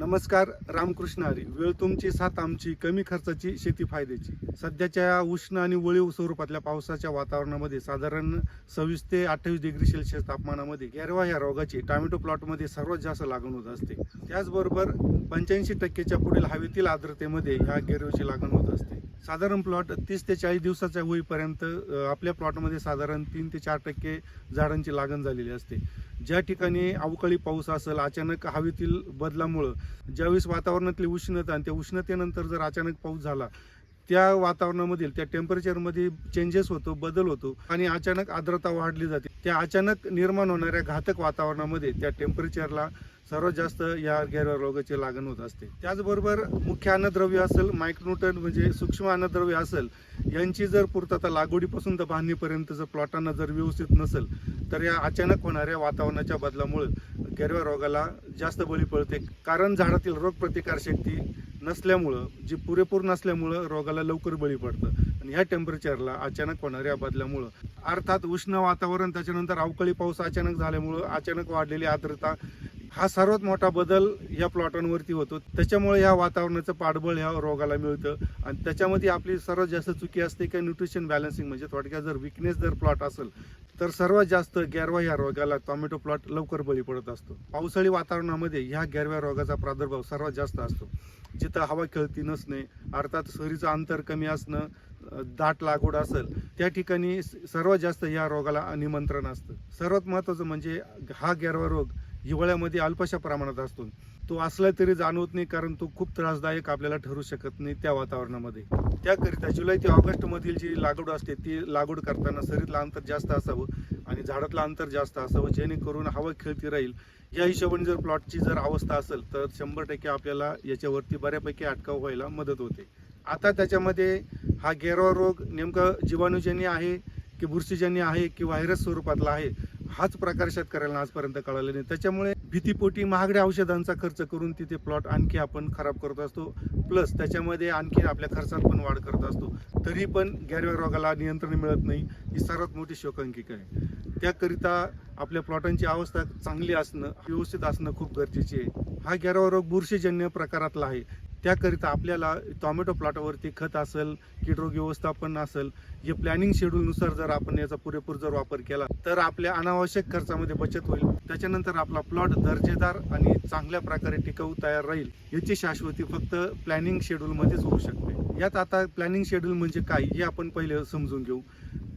नमस्कार रामकृष्ण हरी. वेळ तुमची साथ आमची कमी खर्चाची शेती फायद्याची. सध्याच्या या उष्ण आणि वळीव स्वरूपातल्या पावसाच्या वातावरणामध्ये साधारण सव्वीस ते अठ्ठावीस डिग्री सेल्सिअस तापमानामध्ये गॅरवा या रोगाची टॉमॅटो प्लॉटमध्ये सर्वात जास्त लागण होत असते. त्याचबरोबर पंच्याऐंशी टक्केच्या पुढील हवेतील आर्द्रतेमध्ये ह्या गॅरवाची लागण होत असते. साधारण प्लॉट तीस ते चाळीस दिवसाच्या होईपर्यंत आपल्या प्लॉटमध्ये साधारण तीन ते चार टक्के झाडांची लागण झालेली असते. ज्या ठिकाणी अवकाळी पाऊस असेल अचानक हवेतील बदलामुळं ज्यावेळेस वातावरणातली उष्णता आणि त्या उष्णतेनंतर जर अचानक पाऊस झाला त्या वातावरणामधील त्या टेम्परेचरमध्ये चेंजेस होतो बदल होतो आणि अचानक आर्द्रता वाढली जाते. त्या अचानक निर्माण होणाऱ्या घातक वातावरणामध्ये त्या टेम्परेचरला सर्वात जास्त या गैर रोगाची लागण होत असते. त्याचबरोबर मुख्य अन्नद्रव्य असेल मायक्रोन्यूटन म्हणजे सूक्ष्म अन्नद्रव्य असेल यांची जर पूर्तता लागवडीपासून तर बांधणीपर्यंत जर प्लॉटांना जर व्यवस्थित नसेल तर या अचानक होणाऱ्या वातावरणाच्या बदलामुळे गैरव्या रोगाला जास्त बळी पडते. कारण झाडातील रोगप्रतिकार शक्ती नसल्यामुळं जी पुरेपूर नसल्यामुळं रोगाला लवकर बळी पडतं. आणि ह्या टेम्परेचरला अचानक होणाऱ्या बदलामुळं अर्थात उष्ण वातावरण त्याच्यानंतर अवकाळी पाऊस अचानक झाल्यामुळं अचानक वाढलेली आर्द्रता हा सर्वात मोठा बदल या प्लॉटांवरती होतो. त्याच्यामुळे ह्या वातावरणाचं पाठबळ ह्या रोगाला मिळतं. आणि त्याच्यामध्ये आपली सर्वात जास्त चुकी असते की न्यूट्रिशन बॅलन्सिंग म्हणजे थोडक्यात जर विकनेस जर प्लॉट असेल तर सर्वात जास्त गॅरवा ह्या रोगाला टॉमॅटो प्लॉट लवकर बळी पडत असतो. पावसाळी वातावरणामध्ये ह्या गॅरव्या रोगाचा प्रादुर्भाव सर्वात जास्त असतो. जिथं हवा खेळती नसणे अर्थात सरीचं अंतर कमी असणं दाट लागवड असेल त्या ठिकाणी सर्वात जास्त या रोगाला निमंत्रण असतं. सर्वात महत्त्वाचं म्हणजे हा गॅरवा रोग हिवाळ्यामध्ये अल्पशा प्रमाणात असतो. तो असला तरी जाणवत नाही कारण तो खूप त्रासदायक आपल्याला ठरू शकत नाही त्या वातावरणामध्ये. त्याकरिता जुलै ते ऑगस्टमधील जी लागवड असते ती लागवड करताना सरीतलं अंतर जास्त असावं आणि झाडातलं अंतर जास्त असावं जेणेकरून हवा खेळती राहील. या हिशोबाने जर प्लॉटची जर अवस्था असेल तर शंभर टक्के आपल्याला याच्यावरती बऱ्यापैकी अटकाव व्हायला मदत होते. आता त्याच्यामध्ये हा गेरवा रोग नेमका जीवाणूजन्य आहे की बुरशीजन्य आहे की व्हायरस स्वरूपातला आहे हाच प्रकार शेतकऱ्यांना आजपर्यंत कळाला नाही. त्याच्यामुळे भीतीपोटी महागड्या औषधांचा खर्च करून तिथे प्लॉट आणखी आपण खराब करत असतो. प्लस त्याच्यामध्ये आणखी आपल्या खर्चात पण वाढ करत असतो. तरी पण गॅरव्या रोगाला नियंत्रण मिळत नाही ही सर्वात मोठी शोकांकिका आहे. त्याकरिता आपल्या प्लॉटांची अवस्था चांगली असणं व्यवस्थित असणं खूप गरजेचे आहे. हा गॅरवा रोग बुरशीजन्य प्रकारातला आहे. त्याकरिता आपल्याला टॉमॅटो प्लॉटवरती खत असेल कीटरोग व्यवस्थापन असेल जे प्लॅनिंग शेड्यूलनुसार जर आपण याचा पुरेपूर जर वापर केला तर आपल्या अनावश्यक खर्चामध्ये बचत होईल. त्याच्यानंतर आपला प्लॉट दर्जेदार आणि चांगल्या प्रकारे टिकाऊ तयार राहील याची शाश्वती फक्त प्लॅनिंग शेड्यूलमध्येच होऊ शकते. यात आता प्लॅनिंग शेड्यूल म्हणजे काय हे आपण पहिले समजून घेऊ.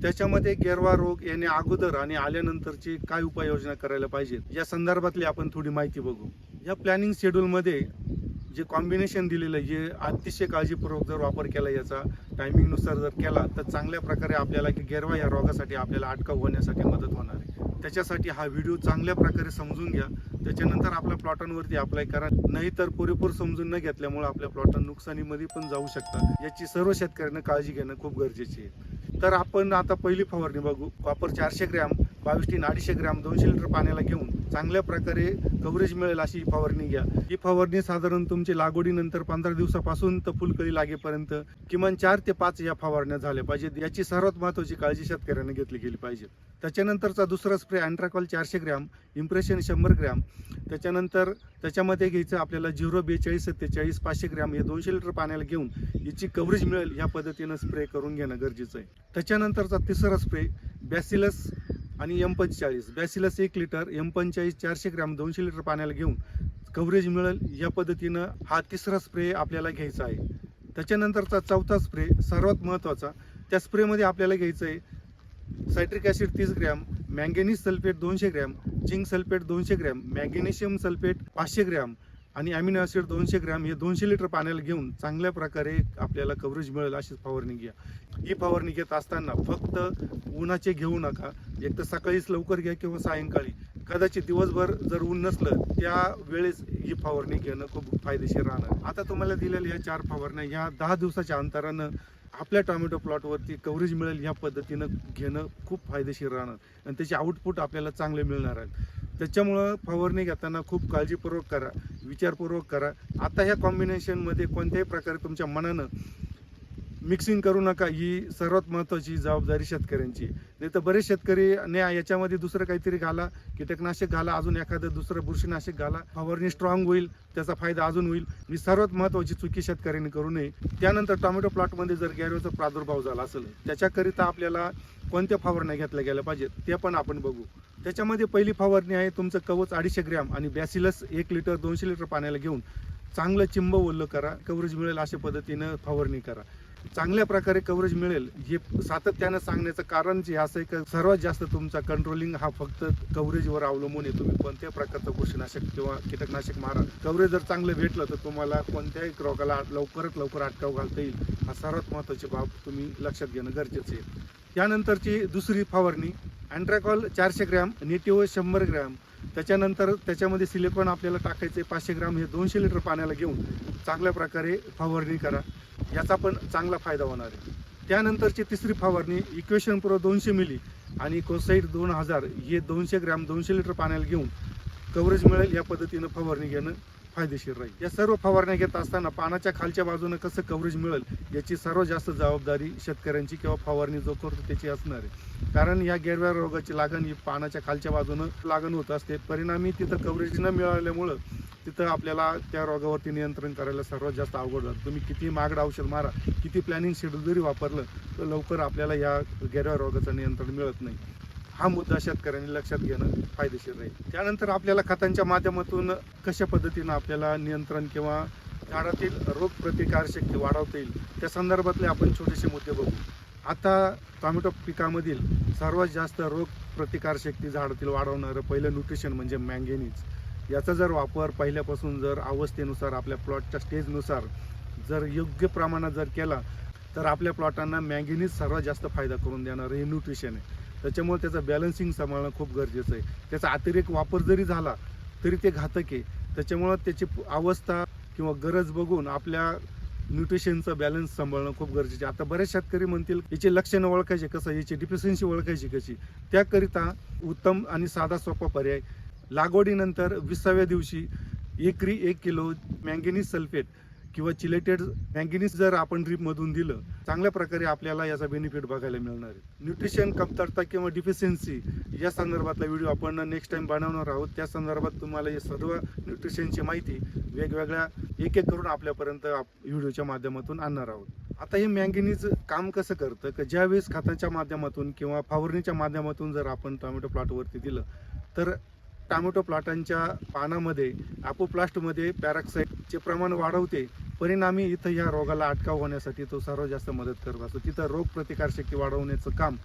त्याच्यामध्ये गेरवा रोग याने अगोदर आणि आल्यानंतरची काय उपाययोजना करायला पाहिजेत या संदर्भातली आपण थोडी माहिती बघू. या प्लॅनिंग शेड्यूलमध्ये जे कॉम्बिनेशन दिलेलं आहे जे अतिशय काळजीपूर्वक जर वापर केला याचा टायमिंगनुसार जर केला तर चांगल्या प्रकारे आपल्याला की गेरवा या रोगासाठी आपल्याला अटकाव होण्यासाठी मदत होणार आहे. त्याच्यासाठी हा व्हिडिओ चांगल्या प्रकारे समजून घ्या. त्याच्यानंतर आपल्या प्लॉटांवरती अप्लाय करा. नाही तर पुरेपूर समजून न घेतल्यामुळे आपल्या प्लॉटां नुकसानीमध्ये पण जाऊ शकतात याची सर्व शेतकऱ्यांना काळजी घेणं खूप गरजेची आहे. तर आपण आता पहिली फवारणी बघू. कॉपर चारशे ग्रॅम. बावीस टीन अडीचशे ग्रॅम दोनशे लिटर पाण्याला घेऊन चांगल्या प्रकारे कव्हरेज मिळेल अशी ही फवारणी घ्या. ही फवारणी साधारण तुमची लागवडीनंतर पंधरा दिवसापासून तर फुलकळी लागेपर्यंत किमान चार ते पाच या फवारण्या झाल्या पाहिजेत. याची सर्वात महत्त्वाची काळजी शेतकऱ्यांनी घेतली गेली पाहिजे. त्याच्यानंतरचा दुसरा स्प्रे अँट्राकॉल चारशे ग्रॅम इम्प्रेशन शंभर ग्रॅम. त्याच्यानंतर त्याच्यामध्ये घ्यायचं आपल्याला झिरो बेचाळीस सत्तेचाळीस पाचशे ग्रॅम हे दोनशे लिटर पाण्याला घेऊन याची कव्हरेज मिळेल. या पद्धतीनं स्प्रे करून घेणं गरजेचं आहे. त्याच्यानंतरचा तिसरा स्प्रे बॅसिलस आणि एम पंचेचाळीस. बॅसिलस एक लिटर एम पंचेचाळीस चारशे ग्रॅम दोनशे लिटर पाण्याला घेऊन कव्हरेज मिळेल. या पद्धतीनं हा तिसरा स्प्रे आपल्याला घ्यायचा आहे. त्याच्यानंतरचा चौथा स्प्रे सर्वात महत्त्वाचा त्या स्प्रेमध्ये आपल्याला घ्यायचं आहे सायट्रिक ॲसिड तीस ग्रॅम मॅंगेनीज सल्फेट दोनशे ग्रॅम झिंक सल्फेट दोनशे ग्रॅम मॅग्नेशियम सल्फेट पाचशे ग्रॅम आणि अमिनो ॲसिड दोनशे ग्रॅम हे दोनशे लिटर पाण्याला घेऊन चांगल्या प्रकारे आपल्याला कव्हरेज मिळेल अशीच फवारणी घ्या. ही फवारणी घेत असताना फक्त उन्हाचे घेऊ नका. एक तर सकाळीच लवकर घ्या किंवा सायंकाळी. कदाचित दिवसभर जर ऊन नसलं त्या वेळेस ही फवारणी घेणं खूप फायदेशीर राहणार. आता तुम्हाला दिलेल्या या चार फवारण्या ह्या दहा दिवसाच्या अंतरानं आपल्या टोमॅटो प्लॉटवरती कव्हरेज मिळेल ह्या पद्धतीनं घेणं खूप फायदेशीर राहणार. आणि त्याचे आउटपुट आपल्याला चांगले मिळणार आहेत त्याच्यामुळं फवारणी घेताना खूप काळजीपूर्वक करा विचारपूर्वक करा. आता ह्या कॉम्बिनेशनमध्ये कोणत्याही प्रकारे तुमच्या मनानं मिक्सिंग करू नका. ही सर्वात महत्त्वाची जबाबदारी शेतकऱ्यांची. नाही तर बरेच शेतकरी न्या याच्यामध्ये दुसरं काहीतरी घाला कीटकनाशक घाला अजून एखादं दुसरं बुरशीनाशक घाला. फवारणी स्ट्रॉंग होईल त्याचा फायदा अजून होईल. ही सर्वात महत्त्वाची चुकी शेतकऱ्यांनी करू नये. त्यानंतर टोमॅटो प्लॉटमध्ये जर गॅरोचा प्रादुर्भाव झाला असेल त्याच्याकरिता आपल्याला कोणत्या फवारण्या घेतल्या गेल्या पाहिजेत ते पण आपण बघू. त्याच्यामध्ये पहिली फवारणी आहे तुमचं कवच अडीचशे ग्रॅम आणि बॅसिलस एक लिटर दोनशे लिटर पाण्याला घेऊन चांगलं चिंब ओल्लं करा. कव्हरेज मिळेल अशा पद्धतीनं फवारणी करा. चांगल्या प्रकारे कव्हरेज मिळेल हे सातत्यानं सांगण्याचं कारण जे असं आहे की सर्वात जास्त तुमचा कंट्रोलिंग हा फक्त कव्हरेजवर अवलंबून आहे. तुम्ही कोणत्या प्रकारचं बुरशीनाशक किंवा कीटकनाशक मारा. कव्हरेज जर चांगलं भेटलं तर तुम्हाला कोणत्याही रोगाला लवकरात लवकर अटकाव घालता येईल. हा सर्वात महत्त्वाची बाब तुम्ही लक्षात घेणं गरजेचं आहे. त्यानंतरची दुसरी फवारणी अँट्रॅकॉल चारशे ग्रॅम नेटिव्ह शंभर ग्रॅम त्याच्यानंतर त्याच्यामध्ये सिलिकॉन आपल्याला टाकायचे पाचशे ग्राम हे दोनशे लिटर पाण्याला घेऊन चांगल्या प्रकारे फवारणी करा. याचा पण चांगला फायदा होणार आहे. त्यानंतरची तिसरी फवारणी इक्वेशन प्रो दोनशे मिली आणि कोसाईड दोन हजार हे दोनशे ग्रॅम दोनशे लिटर पाण्याला घेऊन कव्हरेज मिळेल या पद्धतीनं फवारणी घेणं फायदेशीर राहील. या सर्व फवारण्या घेत असताना पानाच्या खालच्या बाजूनं कसं कव्हरेज मिळेल याची सर्वात जास्त जबाबदारी शेतकऱ्यांची किंवा फवारणी जो करतो त्याची असणार आहे. कारण या गेरव्या रोगाची लागण ही पानाच्या खालच्या बाजूनं लागण होत असते. परिणामी तिथं कव्हरेज न मिळाल्यामुळं तिथं आपल्याला त्या रोगावरती नियंत्रण करायला सर्वात जास्त अवघड जातं. तुम्ही किती महागडं औषध मारा किती प्लॅनिंग शेड्यूल जरी वापरलं तर लवकर आपल्याला या गेरव्या रोगाचं नियंत्रण मिळत नाही. हा मुद्दा शेतकऱ्यांनी लक्षात घेणं फायदेशीर राहील. त्यानंतर आपल्याला खतांच्या माध्यमातून कशा पद्धतीनं आपल्याला नियंत्रण किंवा झाडातील रोग प्रतिकार शक्ती वाढवता येईल त्या संदर्भातले आपण छोटेसे मुद्दे बघू. आता टोमॅटो पिकामधील सर्वात जास्त रोग प्रतिकार शक्ती झाडातील वाढवणारं पहिलं न्यूट्रिशन म्हणजे मँगेनीज याचा जर वापर पहिल्यापासून जर अवस्थेनुसार आपल्या प्लॉटच्या स्टेजनुसार जर योग्य प्रमाणात जर केला तर आपल्या प्लॉटांना मँगेनीज सर्वात जास्त फायदा करून देणारं हे न्यूट्रिशन आहे. त्याच्यामुळे त्याचं बॅलन्सिंग सांभाळणं खूप गरजेचं आहे. त्याचा अतिरेक वापर जरी झाला तरी ते घातक आहे. त्याच्यामुळं त्याची अवस्था किंवा गरज बघून आपल्या न्यूट्रिशनचं बॅलन्स सांभाळणं खूप गरजेचं आहे. आता बरेच शेतकरी म्हणतील याची लक्षणं ओळखायची कसं याची डिफिशियन्सी ओळखायची कशी? त्याकरिता उत्तम आणि साधा सोपा पर्याय लागवडीनंतर विसाव्या दिवशी एकरी एक किलो मँगेनीज सल्फेट किंवा चिलेटेड मँगेनीज जर आपण ड्रीपमधून दिलं चांगल्या प्रकारे आपल्याला याचा बेनिफिट बघायला मिळणार आहे. न्यूट्रिशन कमतरता किंवा डिफिशियन्सी या संदर्भातला व्हिडिओ आपण नेक्स्ट टाइम बनवणार आहोत. त्या संदर्भात तुम्हाला हे सर्व न्यूट्रिशनची माहिती वेगवेगळ्या एक एक करून आपल्यापर्यंत आप- व्हिडिओच्या माध्यमातून आणणार आहोत. आता हे मँगिनीज काम कसं करतं? की ज्यावेळेस खताच्या माध्यमातून किंवा फवारणीच्या माध्यमातून जर आपण टोमॅटो प्लॉटवरती दिलं तर टोमॅटो प्लॉटांच्या पानामध्ये आपोप्लास्टमध्ये पॅराक्साईडचे प्रमाण वाढवते. परिणामी इथं या रोगाला अटकाव होण्यासाठी तो सर्वात जास्त मदत करत असतो. तिथं रोग प्रतिकारशक्ती वाढवण्याचं काम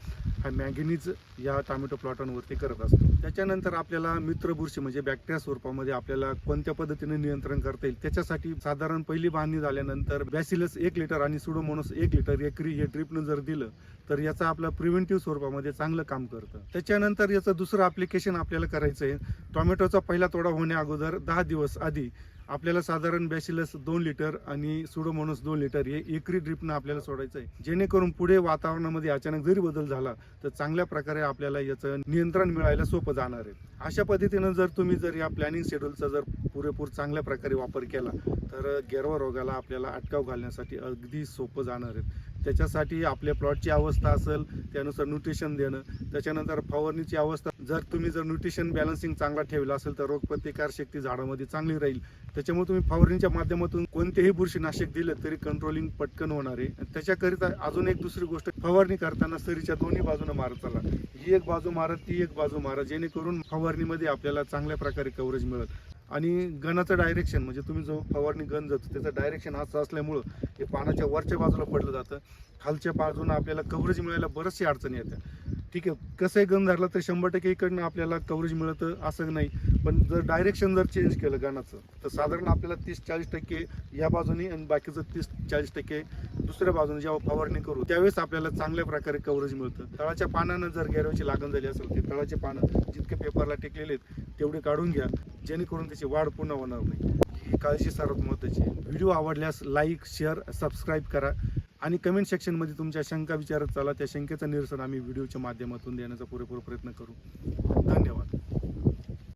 हा मॅगनीज या टोमॅटो प्लॉटांवरती करत असतो. त्याच्यानंतर आपल्याला मित्र बुरशी म्हणजे बॅक्टेरिया स्वरूपामध्ये आपल्याला कोणत्या पद्धतीने नियंत्रण करता येईल त्याच्यासाठी साधारण पहिली बांधणी झाल्यानंतर बॅसिलस एक लिटर आणि सुडोमोनस एक लिटर एकरी हे ड्रिपनं जर दिलं तर याचं आपलं प्रिव्हेंटिव्ह स्वरूपामध्ये चांगलं काम करतं. त्याच्यानंतर याचं दुसरं ॲप्लिकेशन आपल्याला करायचं आहे टोमॅटोचा पहिला तोडा होण्या अगोदर दहा दिवस आधी आपल्याला साधारण बॅसिलस दोन लिटर आणि सुडोमोनस दोन लिटर हे एकरी ड्रिपनं आपल्याला सोडायचं आहे जेणेकरून पुढे वातावरणामध्ये अचानक जरी बदल झाला तर चांगल्या प्रकारे आपल्याला याचं नियंत्रण मिळायला सोपं जाणार आहे. अशा पद्धतीनं जर तुम्ही जर या प्लॅनिंग शेड्यूलचा जर पुरेपूर चांगल्या प्रकारे वापर केला तर गेरवा रोगाला आपल्याला अटकाव घालण्यासाठी अगदी सोपं जाणार आहे. त्याच्यासाठी आपल्या प्लॉटची अवस्था असेल त्यानुसार न्यूट्रिशन देणं. त्याच्यानंतर फवारणीची अवस्था जर तुम्ही जर न्यूट्रिशन बॅलन्सिंग चांगला ठेवला असेल तर रोगप्रतिकार शक्ती झाडामध्ये चांगली राहील. त्याच्यामुळे तुम्ही फवारणीच्या माध्यमातून कोणतेही बुरशीनाशक दिलं तरी कंट्रोलिंग पटकन होणार आहे. त्याच्याकरिता अजून एक दुसरी गोष्ट फवारणी करताना सरीच्या दोन्ही बाजूने मारत चला. ही एक बाजू मारत ती एक बाजू मारत जेणेकरून फवारणीमध्ये आपल्याला चांगल्या प्रकारे कव्हरेज मिळत आणि गणाचं डायरेक्शन म्हणजे तुम्ही जो फवारणी गण जातो त्याचं डायरेक्शन असं असल्यामुळं हे पानाच्या वरच्या बाजूला पडलं जातं. खालच्या बाजूनं आपल्याला कव्हरेज मिळायला बऱ्याचशा अडचणी येतात. ठीक आहे कसंही गण धरलं तर शंभर टक्के इकडनं आपल्याला कव्हरेज मिळतं असं नाही. पण जर डायरेक्शन जर चेंज केलं गणाचं तर साधारण आपल्याला तीस चाळीस टक्के या बाजूने आणि बाकीचं तीस चाळीस टक्के दुसऱ्या बाजूने जेव्हा फवारणी करू त्यावेळेस आपल्याला चांगल्या प्रकारे कव्हरेज मिळतं. तळाच्या पानानं जर गेरवाची लागण झाली असेल ते तळाचे पानं जितके पेपरला टेकलेले आहेत तेवढे काढून घ्या. जेणेकरून त्याची वाढ पूर्ण होणार नाही. ही काळजी सर्वात महत्त्वाची आहे. व्हिडिओ आवडल्यास लाईक शेअर सबस्क्राईब करा आणि कमेंट सेक्शनमध्ये तुमच्या शंका विचारत चाला त्या शंकेचं निरसन आम्ही व्हिडिओच्या माध्यमातून देण्याचा पुरेपूर प्रयत्न करू. धन्यवाद.